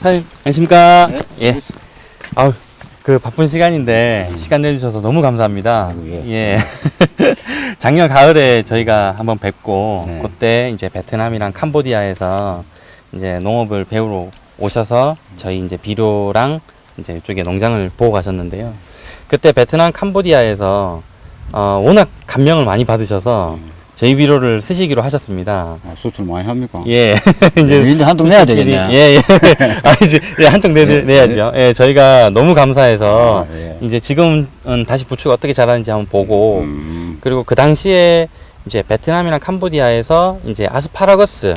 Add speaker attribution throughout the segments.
Speaker 1: 사장님, 안녕하십니까?
Speaker 2: 네?
Speaker 1: 예. 아우, 그 바쁜 시간인데 시간 내주셔서 너무 감사합니다.
Speaker 2: 아이고, 예.
Speaker 1: 예. 작년 가을에 저희가 한번 뵙고
Speaker 2: 네.
Speaker 1: 그때 이제 베트남이랑 캄보디아에서 이제 농업을 배우러 오셔서 저희 이제 비료랑 이제 이쪽에 농장을 보고 가셨는데요. 그때 베트남 캄보디아에서 어, 워낙 감명을 많이 받으셔서 비료를 쓰시기로 하셨습니다.
Speaker 2: 아, 수출 많이 합니까?
Speaker 1: 예.
Speaker 2: 이제 한통 내야 되겠네.
Speaker 1: 예, 예. 아, 이제 예, 한통 내,
Speaker 2: 네,
Speaker 1: 내야죠. 예, 저희가 너무 감사해서
Speaker 2: 아, 예.
Speaker 1: 이제 지금은 다시 부추가 어떻게 자라는지 한번 보고
Speaker 2: 음,
Speaker 1: 그리고 그 당시에 이제 베트남이나 캄보디아에서 이제 아스파라거스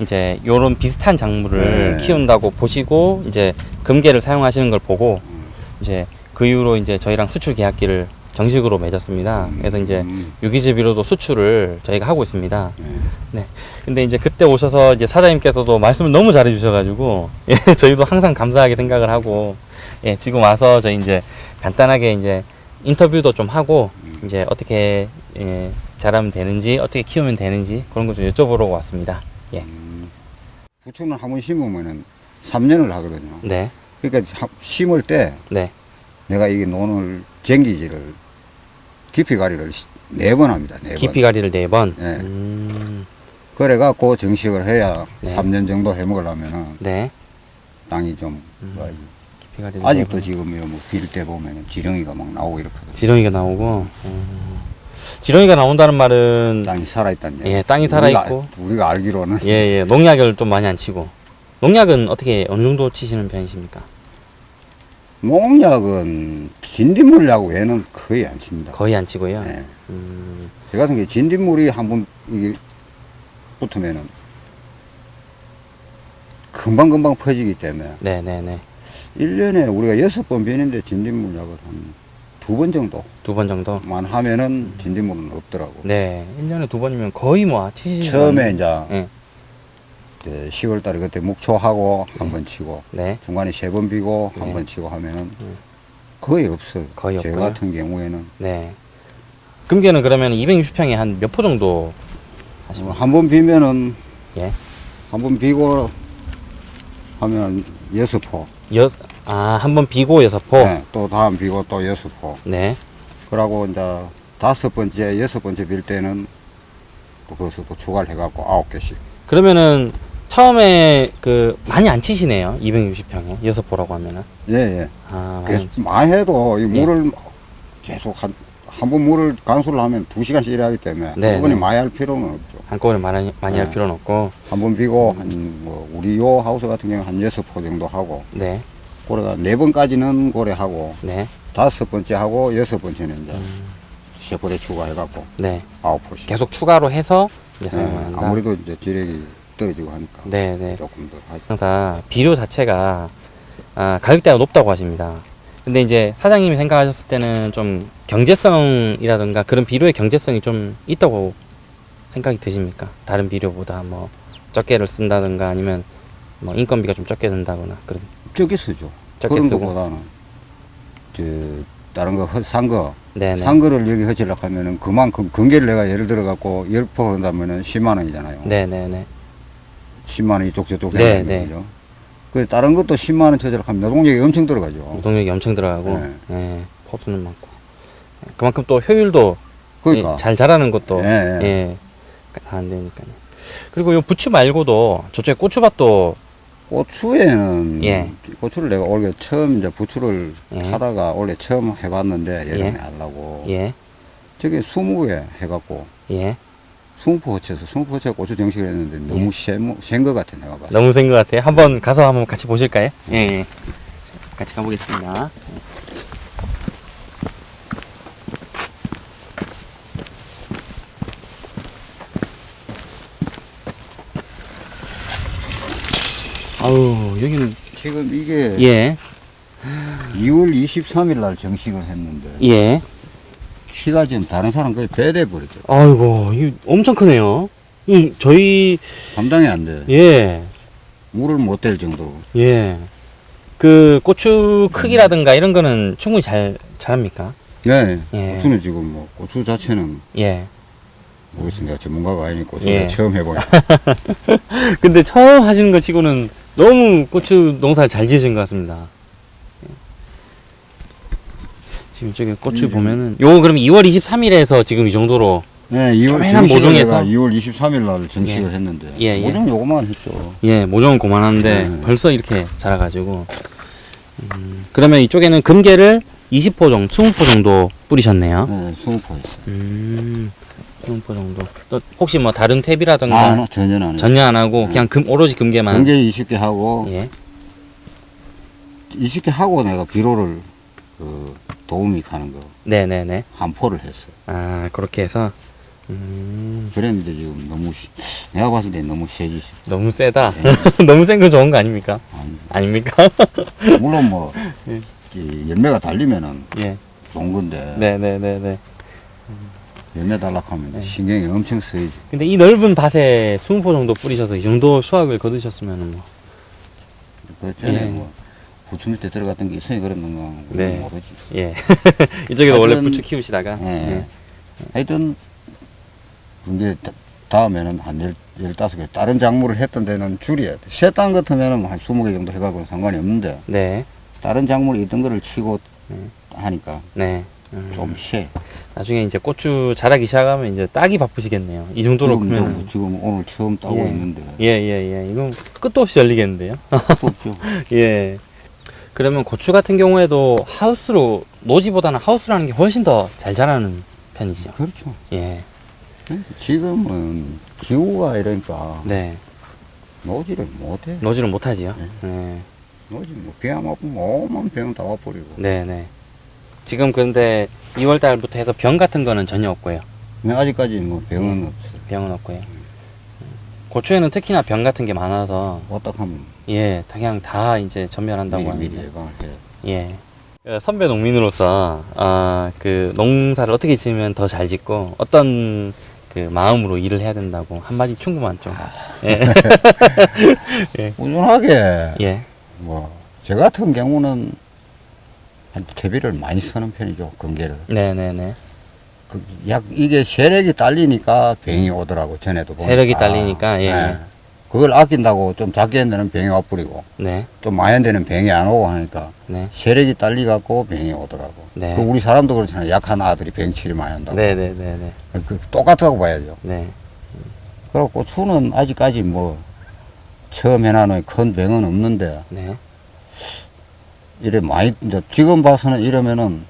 Speaker 1: 이제 요런 비슷한 작물을
Speaker 2: 네.
Speaker 1: 키운다고 보시고 이제 금괴를 사용하시는 걸 보고 이제 그 이후로 이제 저희랑 수출 계약기를 정식으로 맺었습니다. 그래서 이제
Speaker 2: 음,
Speaker 1: 유기즙비로도 수출을 저희가 하고 있습니다.
Speaker 2: 예.
Speaker 1: 네. 근데 이제 그때 오셔서 이제 사장님께서도 말씀을 너무 잘해 주셔가지고, 예, 저희도 항상 감사하게 생각을 하고, 예, 지금 와서 저희 이제 간단하게 이제 인터뷰도 좀 하고, 이제 어떻게, 예, 자라면 되는지, 어떻게 키우면 되는지, 그런 거 좀 여쭤보러 왔습니다. 예.
Speaker 2: 음. 부추는 한 번 심으면은 3년을 하거든요.
Speaker 1: 네.
Speaker 2: 그러니까 하- 심을 때
Speaker 1: 네.
Speaker 2: 내가 이게 논을 쟁기지를 깊이 가리를 네 번 합니다. 네 번.
Speaker 1: 깊이 가리를 네 번.
Speaker 2: 네.
Speaker 1: 음,
Speaker 2: 그래갖고 정식을 해야
Speaker 1: 네.
Speaker 2: 3년 정도 해먹으려면은
Speaker 1: 네.
Speaker 2: 땅이 좀 뭐,
Speaker 1: 깊이 가리를 네
Speaker 2: 아직도
Speaker 1: 번.
Speaker 2: 지금 뭐빌때 보면은 지렁이가 막 나오고 이렇거든요.
Speaker 1: 지렁이가 나오고, 음. 지렁이가 나온다는 말은,
Speaker 2: 땅이 살아있다는
Speaker 1: 예, 땅이 살아있고.
Speaker 2: 우리가, 우리가 알기로는
Speaker 1: 예, 예. 농약을 좀 많이 안 치고. 농약은 어떻게 어느 정도 치시는 편이십니까?
Speaker 2: 농약은 진딧물약 외에는 거의 안 칩니다.
Speaker 1: 거의 안 치고요.
Speaker 2: 예.
Speaker 1: 음,
Speaker 2: 저 같은 게 진딧물이 한번 이게 붙으면은 금방금방 퍼지기 때문에
Speaker 1: 네, 네, 네.
Speaker 2: 1년에 우리가 여섯 번 비는데 진딧물약을 한 두 번 정도만
Speaker 1: 두번 정도.
Speaker 2: 하면은 진딧물은 없더라고.
Speaker 1: 네. 1년에 두 번이면 거의 뭐 치시는
Speaker 2: 처음에 이제
Speaker 1: 예.
Speaker 2: 10월 달에 그때 목초하고 한 번 치고
Speaker 1: 네.
Speaker 2: 중간에 세 번 비고
Speaker 1: 네.
Speaker 2: 한번 치고 하면은
Speaker 1: 음.
Speaker 2: 거의 없어요.
Speaker 1: 거의
Speaker 2: 제
Speaker 1: 없고요?
Speaker 2: 같은 경우에는
Speaker 1: 네. 금괴는 그러면 260평에 한 몇 포 정도 하십니까?
Speaker 2: 한번 비면은
Speaker 1: 예.
Speaker 2: 한 번 비고 하면 여섯 포.
Speaker 1: 여, 아, 한 번 비고 여섯 포.
Speaker 2: 네, 또 다음 비고 또 여섯 포.
Speaker 1: 네.
Speaker 2: 그러고 이제 다섯 번째, 여섯 번째 빌 때는 또 거기서 또 추가를 해갖고 아홉 개씩.
Speaker 1: 그러면은 처음에 그 많이 안 치시네요. 260평에 여섯 포라고 하면은.
Speaker 2: 예, 예.
Speaker 1: 아, 많이
Speaker 2: 계속 많이 해도 이
Speaker 1: 예.
Speaker 2: 물을 계속 한, 한 번 물을 간수를 하면 두 시간씩 일하기 때문에
Speaker 1: 네,
Speaker 2: 이번에
Speaker 1: 네.
Speaker 2: 많이 할 필요는 없죠.
Speaker 1: 한꺼번에 많이, 많이 할
Speaker 2: 네.
Speaker 1: 필요는 없고.
Speaker 2: 한 번 비고 한 뭐 우리 요 하우스 같은 경우 한 여섯 포 정도 하고
Speaker 1: 네.
Speaker 2: 고래가 네 번까지는 고래 하고
Speaker 1: 네.
Speaker 2: 다섯 번째 하고 여섯 번째는 이제
Speaker 1: 음.
Speaker 2: 세 번에 추가해갖고
Speaker 1: 네.
Speaker 2: 아홉 포씩.
Speaker 1: 계속 추가로 해서 이제
Speaker 2: 네,
Speaker 1: 사용을 한다.
Speaker 2: 아무래도 이제 지력이 떨어지고 하니까
Speaker 1: 네, 네.
Speaker 2: 조금 더 하죠.
Speaker 1: 항상 비료 자체가 아, 가격대가 높다고 하십니다. 근데 이제 사장님이 생각하셨을 때는 좀 경제성이라든가 그런 비료의 경제성이 좀 있다고 생각이 드십니까? 다른 비료보다 뭐 적게를 쓴다든가 아니면 뭐 인건비가 좀 적게 든다거나 그런
Speaker 2: 적게 쓰죠.
Speaker 1: 적게
Speaker 2: 그런
Speaker 1: 쓰고.
Speaker 2: 것보다는 저 다른 거산 거,
Speaker 1: 네네.
Speaker 2: 산 거를 여기 허치려고 하면은 그만큼 근계를 내가 예를 들어 갖고 열포 한다면은 10만 원이잖아요.
Speaker 1: 네네네.
Speaker 2: 10만 원 이쪽 저쪽
Speaker 1: 네,
Speaker 2: 해야
Speaker 1: 네.
Speaker 2: 되죠. 그 다른 것도 10만 원 쳐주려고 하면 노동력이 엄청 들어가죠.
Speaker 1: 노동력이 엄청 들어가고
Speaker 2: 네.
Speaker 1: 예, 포수는 많고 그만큼 또 효율도
Speaker 2: 그러니까
Speaker 1: 예, 잘 자라는 것도
Speaker 2: 예, 예.
Speaker 1: 예, 안 되니까요. 그리고 요 부추 말고도 저쪽에 고추밭도
Speaker 2: 고추에는
Speaker 1: 예.
Speaker 2: 고추를 내가 올해 처음 이제 부추를
Speaker 1: 예.
Speaker 2: 하다가 올해 처음 해봤는데 여름에
Speaker 1: 예.
Speaker 2: 하려고
Speaker 1: 예,
Speaker 2: 저기 20개 해갖고
Speaker 1: 예.
Speaker 2: 20포 허쳐서 20포 허쳐 고추 정식을 했는데 너무 센거 같아 내가 때.
Speaker 1: 너무 센 것 같아요. 한번 가서 한번 같이 보실까요? 예, 예. 같이 가보겠습니다. 아우 여기는
Speaker 2: 지금 이게
Speaker 1: 예,
Speaker 2: 2월 23일 날 정식을 했는데
Speaker 1: 예.
Speaker 2: 키가 지금 다른 사람 거의 배대 버렸죠.
Speaker 1: 아이고 이 엄청 크네요. 이 저희
Speaker 2: 감당이 안 돼.
Speaker 1: 예,
Speaker 2: 물을 못 댈 정도로.
Speaker 1: 예. 그 고추 크기라든가 이런 거는 충분히 잘 잘합니까?
Speaker 2: 네.
Speaker 1: 예.
Speaker 2: 고추는 지금 뭐 고추 자체는
Speaker 1: 예.
Speaker 2: 모르겠습니다. 전문가가 아니고
Speaker 1: 예.
Speaker 2: 처음 해보니
Speaker 1: 근데 처음 하시는 거 치고는 너무 고추 농사를 잘 지으신 것 같습니다. 예. 지금 저기 고추
Speaker 2: 음.
Speaker 1: 보면은 요 그럼 2월 23일에서 지금 이 정도로
Speaker 2: 네, 2월
Speaker 1: 조그만한 모종에서?
Speaker 2: 2월 23일 날 정식을 했는데
Speaker 1: 예, 예.
Speaker 2: 모종 요거만 했죠.
Speaker 1: 예 모종은 고만한데
Speaker 2: 네.
Speaker 1: 벌써 이렇게 자라가지고 음, 그러면 이쪽에는 금계를 20포 정도, 20포 정도 뿌리셨네요.
Speaker 2: 네, 20포 했어요.
Speaker 1: 음, 20포 정도. 또 혹시 뭐 다른 탭이라든가
Speaker 2: 아, 전혀 안 해요.
Speaker 1: 전혀 안 하고 그냥 금 오로지 금계만.
Speaker 2: 경계 20개 하고
Speaker 1: 예.
Speaker 2: 20개 하고 내가 비료를 그 도우미 가는 거한
Speaker 1: 네네네.
Speaker 2: 포를 했어요.
Speaker 1: 아 그렇게 해서 음,
Speaker 2: 그랬는데 지금 너무 시- 내가 봤을 때 너무 세지.
Speaker 1: 너무 세다.
Speaker 2: 네.
Speaker 1: 너무 센 건 좋은 거 아닙니까?
Speaker 2: 아니,
Speaker 1: 아닙니까?
Speaker 2: 물론 뭐
Speaker 1: 예.
Speaker 2: 이 열매가 달리면은
Speaker 1: 예.
Speaker 2: 좋은 건데
Speaker 1: 네네네네.
Speaker 2: 열매 달락하면
Speaker 1: 네.
Speaker 2: 신경이 엄청 쓰이지.
Speaker 1: 근데 이 넓은 밭에 20포 정도 뿌리셔서 이 정도 수확을 거두셨으면 뭐.
Speaker 2: 그 전에
Speaker 1: 예.
Speaker 2: 뭐 부추 밑에 들어갔던 게 있으니 그랬는가
Speaker 1: 네.
Speaker 2: 모르지.
Speaker 1: 예. 이쪽에도 원래
Speaker 2: 하여튼-
Speaker 1: 부추 키우시다가.
Speaker 2: 예.
Speaker 1: 예.
Speaker 2: 하여튼 근데 다- 다음에는 한 열, 열다섯 개 다른 작물을 했던 데는 줄여야 돼. 셋땅 같으면은 한 스무 개 정도 해가고는 상관이 없는데
Speaker 1: 네.
Speaker 2: 다른 작물이 있던 거를 치고
Speaker 1: 네.
Speaker 2: 하니까
Speaker 1: 네. 음,
Speaker 2: 좀 쉬.
Speaker 1: 나중에 이제 고추 자라기 시작하면 이제 따기 바쁘시겠네요. 이 정도로
Speaker 2: 지금,
Speaker 1: 크면.
Speaker 2: 저- 지금 오늘 처음 따고
Speaker 1: 예.
Speaker 2: 있는데
Speaker 1: 예, 예, 예. 이건 끝도 없이 열리겠는데요.
Speaker 2: 또 없죠.
Speaker 1: 예. 그러면 고추 같은 경우에도 하우스로, 노지보다는 하우스라는 게 훨씬 더 잘 자라는 편이죠.
Speaker 2: 그렇죠.
Speaker 1: 예.
Speaker 2: 지금은 기후가 이러니까
Speaker 1: 네.
Speaker 2: 노지를 못해.
Speaker 1: 노지를 못하지요.
Speaker 2: 네.
Speaker 1: 네.
Speaker 2: 노지 뭐 비가 맞으면 오만 병 다 와버리고.
Speaker 1: 네, 네. 지금 근데 2월 달부터 해서 병 같은 거는 전혀 없고요.
Speaker 2: 근데 아직까지 뭐 병은 없어요.
Speaker 1: 병은 없고요. 고추에는 특히나 병 같은 게 많아서
Speaker 2: 왔다 하면
Speaker 1: 예, 다 그냥 다 이제 전멸한다고
Speaker 2: 미리 미리
Speaker 1: 하는데.
Speaker 2: 예방을 해.
Speaker 1: 예. 어, 선배 농민으로서 아, 그 농사를 어떻게 지으면 더 잘 짓고 어떤 그 마음으로 일을 해야 된다고 한마디 충고만 좀. 예.
Speaker 2: 꾸준하게
Speaker 1: 예.
Speaker 2: 뭐 저 같은 경우는 한 퇴비를 많이 쓰는 편이죠 건개를
Speaker 1: 네, 네, 네.
Speaker 2: 그 약 이게 세력이 딸리니까 병이 오더라고 전에도 보니까
Speaker 1: 세력이 딸리니까, 예.
Speaker 2: 네. 그걸 아낀다고 좀 작게 한 데는 병이 와버리고
Speaker 1: 네.
Speaker 2: 좀 많이 한 데는 병이 안 오고 하니까
Speaker 1: 네.
Speaker 2: 세력이 딸리 갖고 병이 오더라고
Speaker 1: 네.
Speaker 2: 그 우리 사람도 그렇잖아요 약한 아들이 병치를 많이 한다고
Speaker 1: 네, 네, 네, 네.
Speaker 2: 그 똑같다고 봐야죠
Speaker 1: 네.
Speaker 2: 그리고 고추는 아직까지 뭐 처음 해놔놓은 큰 병은 없는데
Speaker 1: 네.
Speaker 2: 이래 많이 이제 지금 봐서는 이러면은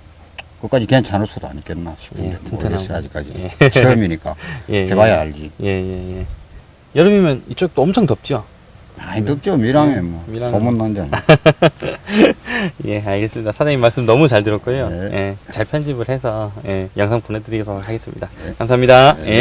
Speaker 2: 끝까지 괜찮을 수도 않겠나 싶은데
Speaker 1: 예,
Speaker 2: 모르겠어요. 아직까지
Speaker 1: 예.
Speaker 2: 처음이니까
Speaker 1: 예.
Speaker 2: 해봐야 알지
Speaker 1: 예, 예, 예. 여름이면 이쪽도 엄청 덥죠?
Speaker 2: 많이 덥죠 밀양에 뭐
Speaker 1: 네. 밀양은-
Speaker 2: 소문 난잖아
Speaker 1: 예, 알겠습니다. 사장님 말씀 너무 잘 들었고요.
Speaker 2: 네.
Speaker 1: 예, 잘 편집을 해서 예, 영상 보내드리도록 하겠습니다.
Speaker 2: 네.
Speaker 1: 감사합니다.
Speaker 2: 네.
Speaker 1: 예.